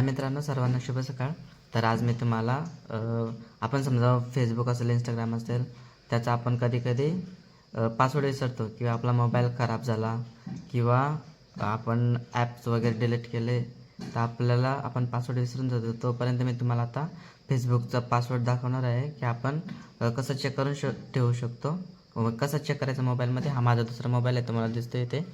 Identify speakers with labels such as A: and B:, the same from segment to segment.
A: या मित्रांनो सर्वांना शुभ सकाळ. तर आज मी तुम्हाला आपण समजा फेसबुक असेल इंस्टाग्राम असेल त्याचा आपण कधी कधी पासवर्ड विसरतो किंवा आपला मोबाईल खराब झाला किंवा आपण ॲप्स वगैरे डिलीट केले तर आपल्याला आपण पासवर्ड विसरून जातो. तोपर्यंत मी तुम्हाला आता फेसबुकचा पासवर्ड दाखवणार आहे की आपण कसं चेक करून श ठेवू शकतो. कसं चेक करायचं मोबाईलमध्ये हा माझा दुसरा मोबाईल आहे तुम्हाला दिसतो इथे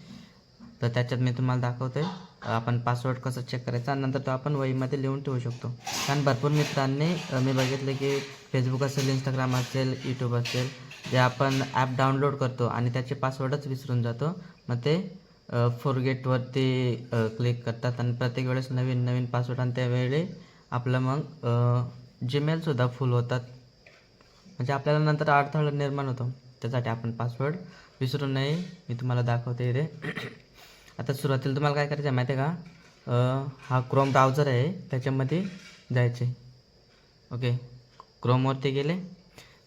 A: तर त्याच्यात मी तुम्हाला दाखवतोय. आपण पासवर्ड कसं चेक करायचा? आणि नंतर तो आपण वहीमध्ये लिहून ठेवू शकतो. कारण भरपूर मित्रांनी मी बघितलं की फेसबुक असेल इंस्टाग्राम असेल यूट्यूब असेल जे आपण ॲप डाउनलोड करतो आणि त्याचे पासवर्डच विसरून जातो मग ते फोरगेटवरती क्लिक करतात. आणि प्रत्येक वेळेस नवीन नवीन पासवर्ड आणि त्यावेळी आपलं मग जीमेलसुद्धा फुल होतात. म्हणजे आपल्याला नंतर अडथळा निर्माण होतो. त्यासाठी आपण पासवर्ड विसरू नये. मी तुम्हाला दाखवते इथे. आता सुरुवातीला तुम्हाला काय करायचं आहे माहिती आहे का? हा क्रोम ब्राउझर आहे त्याच्यामध्ये जायचे. ओके क्रोमवरती गेले.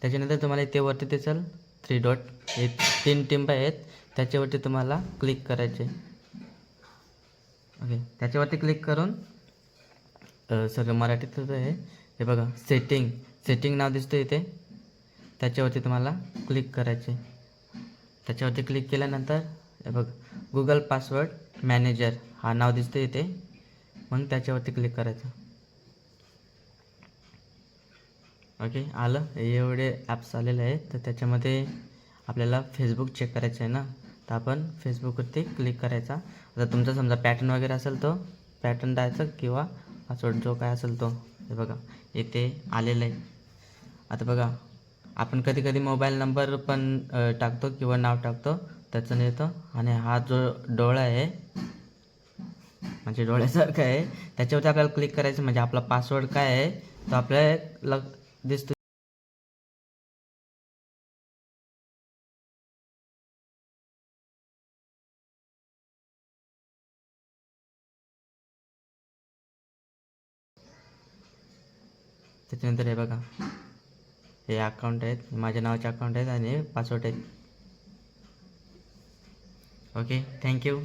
A: त्याच्यानंतर तुम्हाला इथे वरती दिसेल थ्री डॉट हे तीन टिंब आहेत. त्याच्यावरती तुम्हाला क्लिक करायचे. ओके त्याच्यावरती क्लिक करून सगळं मराठीतच आहे हे. बघा सेटिंग सेटिंग नाव दिसतं इथे. त्याच्यावरती तुम्हाला क्लिक करायचे. त्याच्यावरती क्लिक केल्यानंतर हे बघ गुगल पासवर्ड मॅनेजर हा नाव दिसतं इथे. मग त्याच्यावरती क्लिक करायचं. ओके आलं. हे एवढे ॲप्स आलेले आहेत तर त्याच्यामध्ये आपल्याला फेसबुक चेक करायचं आहे ना? तर आपण फेसबुकवरती क्लिक करायचा. आता तुमचा समजा पॅटर्न वगैरे असेल तो पॅटर्न द्यायचं किंवा पासवर्ड जो काय असेल तो. हे बघा इथे आलेलं आहे. आता बघा आपण कधी कधी मोबाईल नंबर पण टाकतो किंवा नाव टाकतो त्याचं नाही येतं. आणि हा जो डोळा आहे म्हणजे डोळ्यासारखा आहे त्याच्यावरती आपल्याला क्लिक करायचं म्हणजे आपला पासवर्ड काय आहे तो आपल्याला दिसतो. त्याच्यानंतर हे बघा. हे अकाउंट आहेत माझ्या नावाचे अकाउंट आहेत आणि पासवर्ड आहेत. Okay thank you